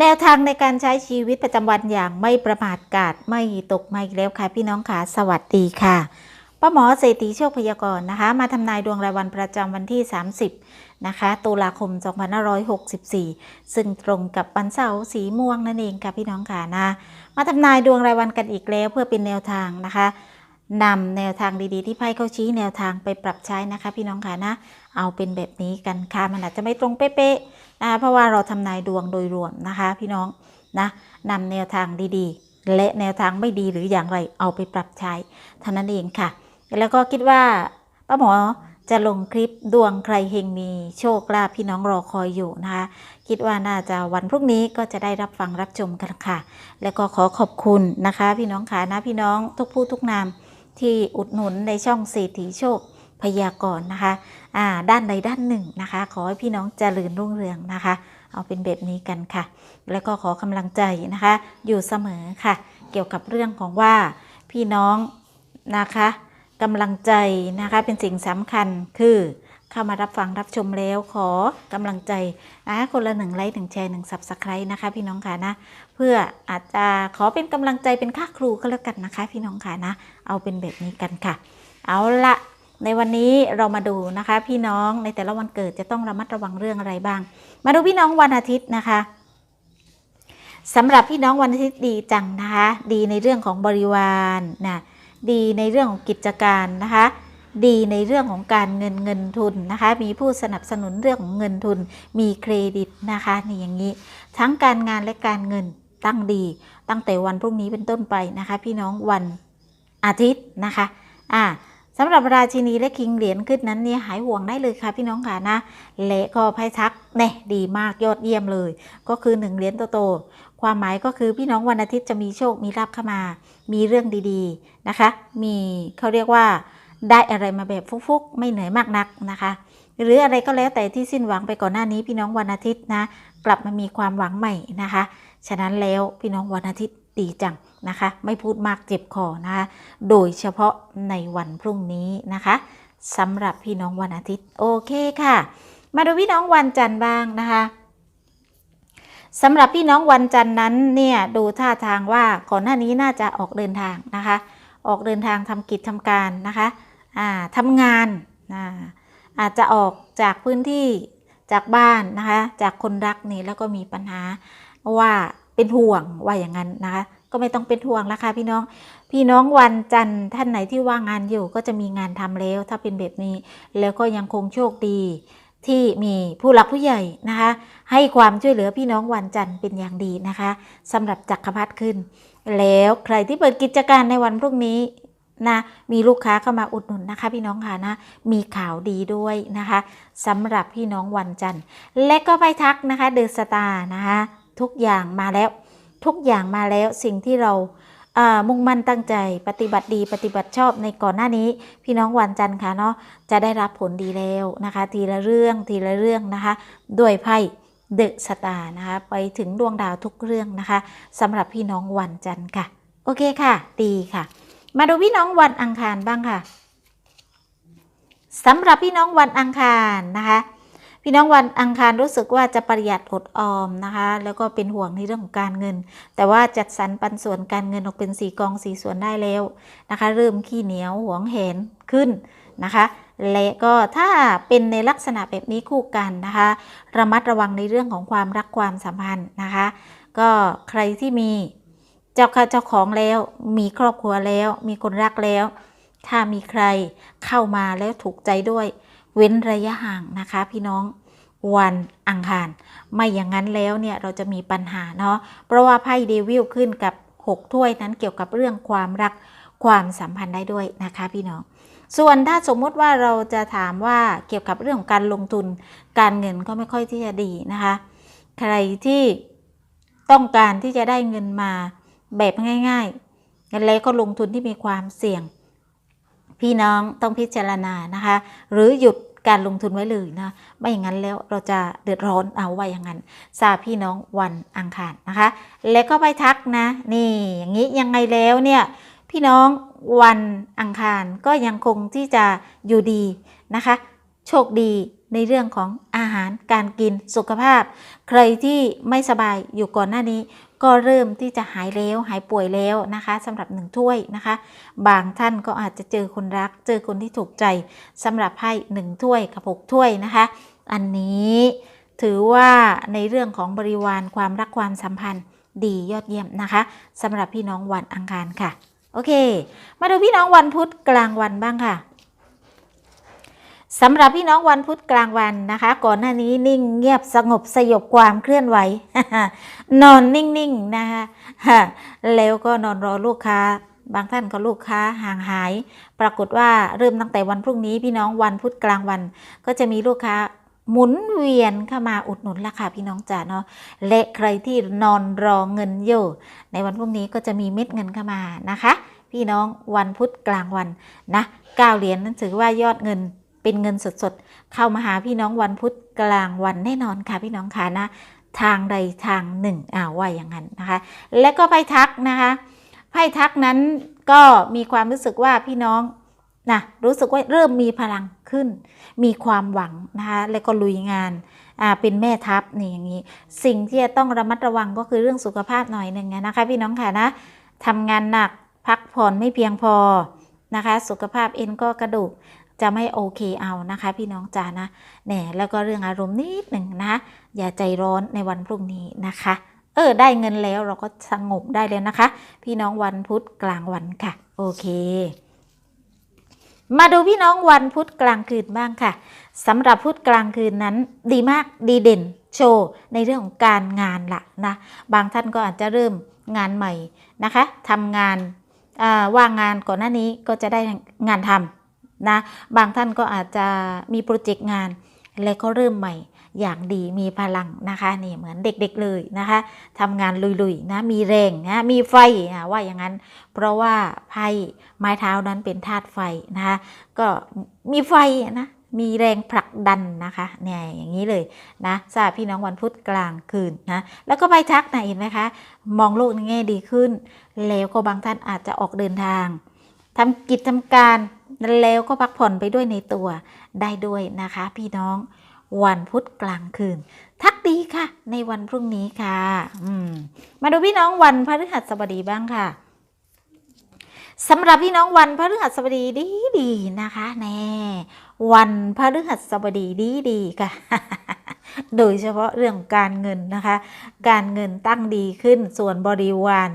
แนวทางในการใช้ชีวิตประจำวันอย่างไม่ประมาทกาดไม่ตกไมาอีกแล้วค่ะพี่น้องค่ะสวัสดีค่ะป้าหมอเศรษฐีโชคพยากรณ์นะคะ มาทำนายดวงรายวันประจำวันที่ 30 นะคะตุลาคม 2564 ซึ่งตรงกับวันเสาร์สีม่วงนั่นเองค่ะพี่น้องค่ะนะมาทำนายดวงรายวันกันอีกแล้วเพื่อเป็นแนวทางนะคะ นำแนวทางดีๆ ที่ไพ่เขาชี้แนวทางไปปรับใช้นะคะ พี่น้องค่ะนะ เอาเป็นแบบนี้กันค่ะมันอาจจะไม่ตรงเป๊ะๆนะคะเพราะว่าเราทำนายดวงโดยรวมนะคะ พี่น้องนะนำแนวทางดีๆ และแนวทางไม่ดีหรืออย่างไรเอาไปปรับใช้เท่านั้นเองค่ะ แล้วก็คิดว่าป้าหมอจะลงคลิปดวงใครเฮงมีโชคลาภพี่น้องรอคอยอยู่นะคะ คิดว่าน่าจะวันพรุ่งนี้ก็จะได้รับฟังรับชมกันค่ะ แล้วก็ขอขอบคุณนะคะ พี่น้องค่ะนะพี่น้องทุกผู้ทุกนาม ที่อุดหนุนในช่องเศรษฐีโชคพยากรณ์นะคะอ่าด้านใดด้านหนึ่งนะคะ ขอให้พี่น้องเจริญรุ่งเรืองนะคะ เอาเป็นแบบนี้กันค่ะ แล้วก็ขอกำลังใจนะคะ อยู่เสมอค่ะ เกี่ยวกับเรื่องของว่าพี่น้องนะคะกำลังใจนะคะเป็นสิ่งสำคัญคือ เข้ามารับฟังรับชมแล้วขอกำลังใจนะคนละหนึ่งไลค์หนึ่งแชร์หนึ่งสับสไครต์นะคะพี่น้องค่ะนะ เพื่ออาจจะขอเป็นกำลังใจเป็นค่าครูก็แล้วกันนะคะ พี่น้องค่ะนะ เอาเป็นแบบนี้กันค่ะ เอาละในวันนี้เรามาดูนะคะ พี่น้องในแต่ละวันเกิดจะต้องระมัดระวังเรื่องอะไรบ้าง มาดูพี่น้องวันอาทิตย์นะคะสำหรับพี่น้องวันอาทิตย์ดีจังนะคะ ดีในเรื่องของบริวารนะดีในเรื่องของกิจการนะคะ ดีในเรื่องของการเงินเงินทุนนะคะ มีผู้สนับสนุนเรื่องของเงินทุน มีเครดิตนะคะนี่อย่างนี้ ทั้งการงานและการเงินตั้งดี ตั้งแต่วันพรุ่งนี้เป็นต้นไปนะคะ พี่น้องวันอาทิตย์นะคะอ่าสำหรับราชินีและคิงเหรียญขึ้นนั้นเนี่ยหายห่วงได้เลยค่ะพี่น้องค่ะนะและก็ไพ่ทักเน่ดีมากยอดเยี่ยมเลย ก็คือหนึ่งเหรียญโตๆความหมายก็คือพี่น้องวันอาทิตย์จะมีโชคมีลาภเข้ามา มีเรื่องดีๆนะคะ มีเขาเรียกว่า ได้อะไรมาแบบฟุกๆ ไม่เหนื่อยมากนักนะคะ หรืออะไรก็แล้วแต่ที่สิ้นหวังไปก่อนหน้านี้ พี่น้องวันอาทิตย์นะ กลับมามีความหวังใหม่นะคะ ฉะนั้นแล้วพี่น้องวันอาทิตย์ดีจังนะคะ ไม่พูดมากเจ็บคอนะคะ โดยเฉพาะในวันพรุ่งนี้นะคะสำหรับพี่น้องวันอาทิตย์ โอเคค่ะ มาดูพี่น้องวันจันทร์บ้างนะคะสำหรับพี่น้องวันจันทร์นั้นเนี่ยดูท่าทางว่าก่อนหน้านี้น่าจะออกเดินทางนะคะ ออกเดินทางทำกิจทำการนะคะ ทำงานอาอาจจะออกจากพื้นที่จากบ้านนะคะ จากคนรักนี่แล้วก็มีปัญหาว่าเป็นห่วงว่าอย่างนั้นนะคะ ก็ไม่ต้องเป็นห่วงแล้วค่ะพี่น้อง พี่น้องวันจันทร์ท่านไหนที่ว่างงานอยู่ก็จะมีงานทำแล้ว ถ้าเป็นแบบนี้แล้วก็ยังคงโชคดีที่มีผู้หลักผู้ใหญ่นะคะ ให้ความช่วยเหลือพี่น้องวันจันทร์เป็นอย่างดีนะคะสำหรับจักรพรรดิขึ้น แล้วใครที่เปิดกิจการในวันพรุ่งนี้ นะมีลูกค้าเข้ามาอุดหนุนนะคะพี่น้องค่ะนะมีข่าวดีด้วยนะคะสำหรับพี่น้องวันจันทร์ และก็ไปทักนะคะเดอะสตาร์นะคะทุกอย่างมาแล้วทุกอย่างมาแล้วสิ่งที่เรามุ่งมั่นตั้งใจปฏิบัติดีปฏิบัติชอบในก่อนหน้านี้ พี่น้องวันจันทร์ค่ะเนาะจะได้รับผลดีแล้วนะคะ ทีละเรื่องทีละเรื่องนะคะด้วยไพ่เดอะสตาร์นะคะไปถึงดวงดาวทุกเรื่องนะคะสำหรับพี่น้องวันจันทร์ค่ะ โอเคค่ะ ดีค่ะ มาดูพี่น้องวันอังคารบ้างค่ะสำหรับพี่น้องวันอังคารนะคะ พี่น้องวันอังคารรู้สึกว่าจะประหยัดอดออมนะคะ แล้วก็เป็นห่วงในเรื่องของการเงิน แต่ว่าจัดสรรปันส่วนการเงินออกเป็นสีกองสีส่วนได้แล้วนะคะ เริ่มขี้เหนียวหวงแหนขึ้นนะคะและก็ถ้าเป็นในลักษณะแบบนี้คู่กันนะคะ ระมัดระวังในเรื่องของความรักความสัมพันธ์นะคะ ก็ใครที่มี เจ้าค่ะเจ้าของแล้ว มีครอบครัวแล้ว มีคนรักแล้ว ถ้ามีใครเข้ามาแล้วถูกใจด้วย เว้นระยะห่างนะคะ พี่น้องวันอังคาร ไม่อย่างนั้นแล้วเนี่ยเราจะมีปัญหาเนาะเพราะว่าไพ่เดวิลขึ้นกับ 6 ถ้วยนั้นเกี่ยวกับเรื่องความรักความสัมพันธ์ได้ด้วยนะคะ พี่น้อง ส่วนถ้าสมมุติว่าเราจะถามว่าเกี่ยวกับเรื่องของการลงทุน การเงินก็ไม่ค่อยที่จะดีนะคะ ใครที่ต้องการที่จะได้เงินมา แบบง่ายๆแล้วก็ลงทุนที่มีความเสี่ยง พี่น้องต้องพิจารณานะคะ หรือหยุดการลงทุนไว้เลยนะ ไม่อย่างนั้นแล้วเราจะเดือดร้อนเอาไว้อย่างนั้นทราบพี่น้องวันอังคารนะคะ แล้วก็ไปทักนะ นี่อย่างนี้ยังไงแล้วเนี่ยพี่น้องวันอังคารก็ยังคงที่จะอยู่ดีนะคะ โชคดี ในเรื่องของอาหารการกินสุขภาพ ใครที่ไม่สบายอยู่ก่อนหน้านี้ ก็เริ่มที่จะหายแล้วหายป่วยแล้วนะคะสำหรับหนึ่งถ้วยนะคะ บางท่านก็อาจจะเจอคนรัก เจอคนที่ถูกใจสำหรับไพ่หนึ่งถ้วยกับหกถ้วยนะคะ อันนี้ถือว่าในเรื่องของบริวารความรักความสัมพันธ์ดียอดเยี่ยมนะคะสำหรับพี่น้องวันอังคารค่ะ โอเค มาดูพี่น้องวันพุธกลางวันบ้างค่ะ สำหรับพี่น้องวันพุธกลางวันนะคะ ก่อนหน้านี้นิ่งเงียบสงบสยบความเคลื่อนไหว นอนนิ่งๆนะคะแล้วก็นอนรอลูกค้า บางท่านก็ลูกค้าห่างหาย ปรากฏว่าเริ่มตั้งแต่วันพรุ่งนี้พี่น้องวันพุธกลางวัน ก็จะมีลูกค้าหมุนเวียนเข้ามาอุดหนุนราคาพี่น้องจ๋าเนาะและใครที่นอนรอเงินอยู่ ในวันพรุ่งนี้ก็จะมีเม็ดเงินเข้ามานะคะ พี่น้องวันพุธกลางวันนะเก้าเหรียญนั้นถือว่ายอดเงิน เป็นเงินสดๆ เข้ามาหาพี่น้องวันพุธกลางวันแน่นอนค่ะพี่น้องค่ะนะทางใดทางหนึ่งอ่าว่าอย่างนั้นนะคะ และก็ไพ่ทักนะคะไพ่ทักนั้นก็มีความรู้สึกว่าพี่น้องนะรู้สึกว่าเริ่มมีพลังขึ้น มีความหวังนะคะแล้วก็ลุยงานอ่าเป็นแม่ทัพนี่อย่างนี้ สิ่งที่จะต้องระมัดระวังก็คือเรื่องสุขภาพหน่อยหนึ่งนะคะ พี่น้องค่ะนะทำงานหนักพักผ่อนไม่เพียงพอนะคะ สุขภาพเอ็นก็กระดูก จะไม่โอเคเอานะคะ พี่น้องจ๋านะแหน่แล้วก็เรื่องอารมณ์นิดหนึ่งนะ อย่าใจร้อนในวันพรุ่งนี้นะคะ เออ ได้เงินแล้วเราก็สงบได้เลยนะคะ พี่น้องวันพุธกลางวันค่ะ โอเค มาดูพี่น้องวันพุธกลางคืนบ้างค่ะสำหรับพุธกลางคืนนั้น ดีมากดีเด่น โชว์ในเรื่องของการงานละนะ บางท่านก็อาจจะเริ่มงานใหม่นะคะทำงานว่างงานก่อนหน้านี้ก็จะได้งานทำ นะบางท่านก็อาจจะมีโปรเจกต์งาน แล้วก็เริ่มใหม่อย่างดีมีพลังนะคะนี่เหมือนเด็กๆเลยนะคะทำงานลุยๆนะมีแรงนะมีไฟอะว่าอย่างนั้น เพราะว่าไพ่ไม้เท้านั้นเป็นธาตุไฟนะคะก็มีไฟนะมีแรงผลักดันนะคะเนี่ยอย่างนี้เลยนะทราบพี่น้องวันพุธกลางคืนนะแล้วก็ใบทักนะเห็นไหมคะมองโลกในแง่ดีขึ้น แล้วก็บางท่านอาจจะออกเดินทางทำกิจทำการ แล้วก็พักผ่อนไปด้วยในตัวได้ด้วยนะคะ พี่น้องวันพุธกลางคืน ทักดีค่ะ ในวันพรุ่งนี้ค่ะมมาดูพี่น้องวันพฤหัสบดีบ้างค่ะสำหรับพี่น้องวันพฤหัสบดีดีดีนะคะแน่วันพฤหัสบดีดีดีค่ะ โดยเฉพาะเรื่องการเงินนะคะ การเงินตั้งดีขึ้นส่วนบริวาร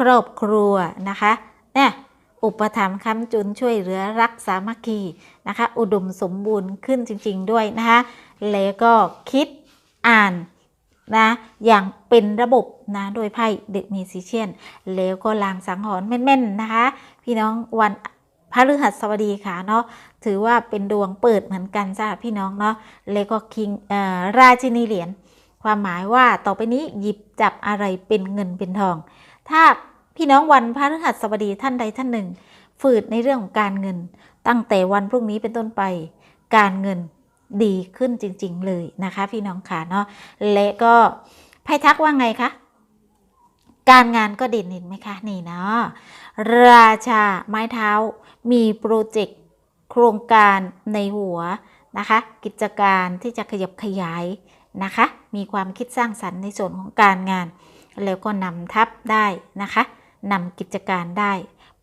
ครอบครัวนะคะเนี่ย อุปถัมภ์ค้ำจุนช่วยเหลือรักสามัคคีนะคะ อุดมสมบูรณ์ขึ้นจริง ๆ ด้วยนะคะ แล้วก็คิดอ่านนะอย่างเป็นระบบนะโดยไพ่เดอะมีซิเชียน แล้วก็ลางสังหรณ์แม่น ๆ นะคะ พี่น้องวันพฤหัสบดีค่ะเนาะถือว่าเป็นดวงเปิดเหมือนกันสำหรับพี่น้องเนาะแล้วก็คิงเอ่อราชินีเหรียญความหมายว่าต่อไปนี้หยิบจับอะไรเป็นเงินเป็นทอง ถ้า พี่น้องวันพฤหัสบดีท่านใดท่านหนึ่ง ฝืดในเรื่องของการเงิน ตั้งแต่วันพรุ่งนี้เป็นต้นไป การเงินดีขึ้นจริง ๆ เลยนะคะ พี่น้องค่ะเนาะและก็ไพ่ทักว่าไงคะการงานก็เด่นเห็นไหมคะนี่เนาะราชาไม้เท้า มีโปรเจกต์โครงการในหัวนะคะ กิจการที่จะขยับขยายนะคะ มีความคิดสร้างสรรค์ในส่วนของการงาน แล้วก็นำทัพได้นะคะ นำกิจการได้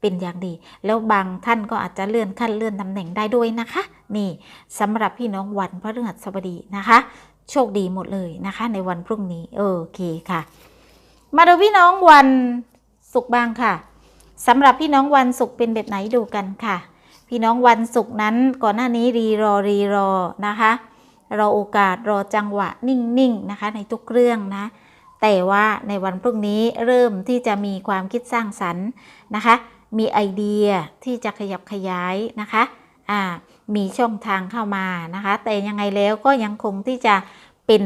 เป็นอย่างดี แล้วบางท่านก็อาจจะเลื่อนขั้นเลื่อนตำแหน่งได้ด้วยนะคะ นี่สำหรับพี่น้องวันพฤหัสบดีนะคะ โชคดีหมดเลยนะคะ ในวันพรุ่งนี้โอเคค่ะ มาดูพี่น้องวันศุกร์บ้างค่ะสำหรับพี่น้องวันศุกร์เป็นแบบไหนดูกันค่ะ พี่น้องวันศุกร์นั้นก่อนหน้านี้รีรอรีรอนะคะรอโอกาสรอจังหวะนิ่งๆนะคะ ในทุกเรื่องนะ แต่ว่าในวันพรุ่งนี้เริ่มที่จะมีความคิดสร้างสรรค์นะคะ มีไอเดียที่จะขยับขยายนะคะอ่ามีช่องทางเข้ามานะคะ แต่ยังไงแล้วก็ยังคงที่จะเป็น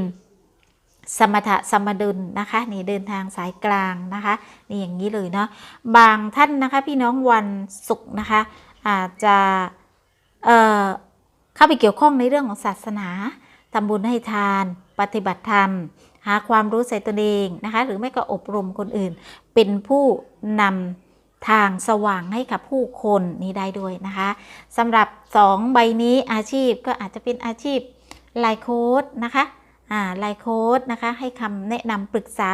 สมถะสมดุลนะคะนี่เดินทางสายกลางนะคะนี่อย่างนี้เลยเนาะบางท่านนะคะพี่น้องวันศุกร์นะคะอาจจะเอ่อเข้าไปเกี่ยวข้องในเรื่องของศาสนาทำบุญให้ทาน ปฏิบัติธรรม หาความรู้ใส่ตนเองนะคะ หรือไม่ก็อบรมคนอื่น เป็นผู้นำทางสว่างให้กับผู้คนนี้ได้ด้วยนะคะสำหรับ 2 ใบนี้อาชีพก็อาจจะเป็นอาชีพไลโค้ดนะคะอ่าไลโค้ดนะคะ ให้คำแนะนำปรึกษา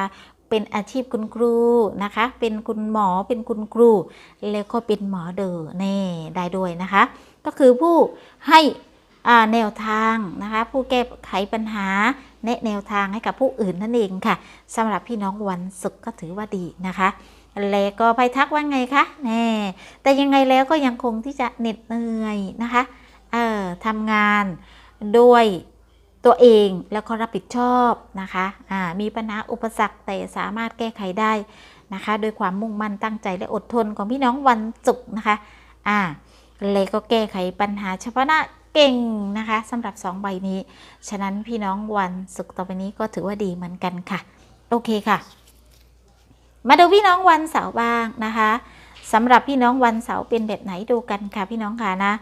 เป็นอาชีพคุณครูนะคะ เป็นคุณหมอ เป็นคุณครู แล้วก็เป็นหมอเดอแน่ได้ด้วยนะคะ ก็คือผู้ให้อ่าแนวทางนะคะ ผู้แก้ไขปัญหา แนะแนวทางให้กับผู้อื่นนั่นเองค่ะสำหรับพี่น้องวันศุกร์ก็ถือว่าดีนะคะแล้วก็ไปทักว่าไงคะแน่แต่ยังไงแล้วก็ยังคงที่จะเหน็ดเหนื่อยนะคะเอ่อทำงานด้วยตัวเองแล้วก็รับผิดชอบนะคะอ่ามีปัญหาอุปสรรคแต่สามารถแก้ไขได้นะคะโดยความมุ่งมั่นตั้งใจและอดทนของพี่น้องวันศุกร์นะคะอ่าเลยก็แก้ไขปัญหาเฉพาะหน้า เก่งนะคะสำหรับ 2 ใบนี้ ฉะนั้นพี่น้องวันศุกร์ต่อไปนี้ก็ถือว่าดีเหมือนกันค่ะ โอเคค่ะ มาดูพี่น้องวันเสาร์บ้างนะคะสำหรับพี่น้องวันเสาร์เป็นแบบไหนดูกันค่ะ พี่น้องค่ะนะ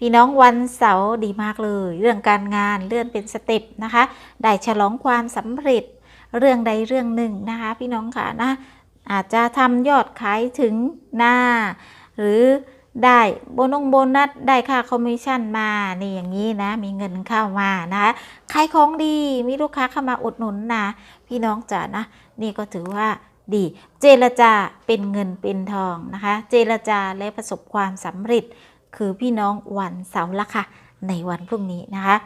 พี่น้องวันเสาร์ดีมากเลย เรื่องการงานเลื่อนเป็นสเต็ปนะคะ ได้ฉลองความสำเร็จเรื่องใดเรื่องหนึ่งนะคะ พี่น้องค่ะนะอาจจะทำยอดขายถึงหน้า หรือ ได้โบนงโบนัสได้ค่าคอมมิชชั่นมานี่อย่างนี้นะ มีเงินเข้ามานะคะขายของดีมีลูกค้าเข้ามาอุดหนุนนะพี่น้องจ๋านะ นี่ก็ถือว่าดี เจรจาเป็นเงินเป็นทองนะคะ เจรจาและประสบความสำเร็จ คือพี่น้องวันเสาร์ละค่ะ ในวันพรุ่งนี้นะคะ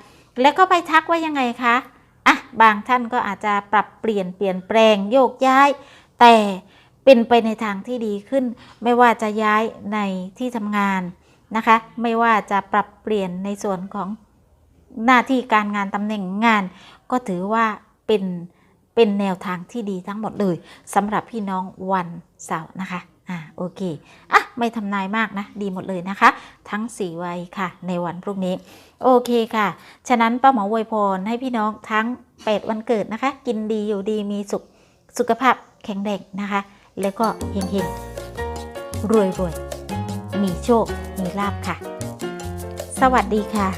แล้วก็ไปทักว่ายังไงคะอะบางท่านก็อาจจะปรับเปลี่ยนเปลี่ยนแปลงโยกย้าย แต่ เป็นไปในทางที่ดีขึ้น ไม่ว่าจะย้ายในที่ทำงานนะคะ ไม่ว่าจะปรับเปลี่ยนในส่วนของหน้าที่การงานตำแหน่งงาน ก็ถือว่าเป็นเป็นแนวทางที่ดีทั้งหมดเลยสำหรับพี่น้องวันเสาร์นะคะอ่าโอเคอะไม่ทำนายมากนะ ดีหมดเลยนะคะ ทั้ง 4 วัยค่ะ ในวันพรุ่งนี้ โอเคค่ะ ฉะนั้นป้าหมออวยพรให้พี่น้องทั้ง 8 วันเกิดนะคะ กินดีอยู่ดีมีสุขสุขภาพแข็งแรงนะคะ แล้วก็เฮงเฮงรวยรวยมีโชค มีลาบค่ะ สวัสดีค่ะ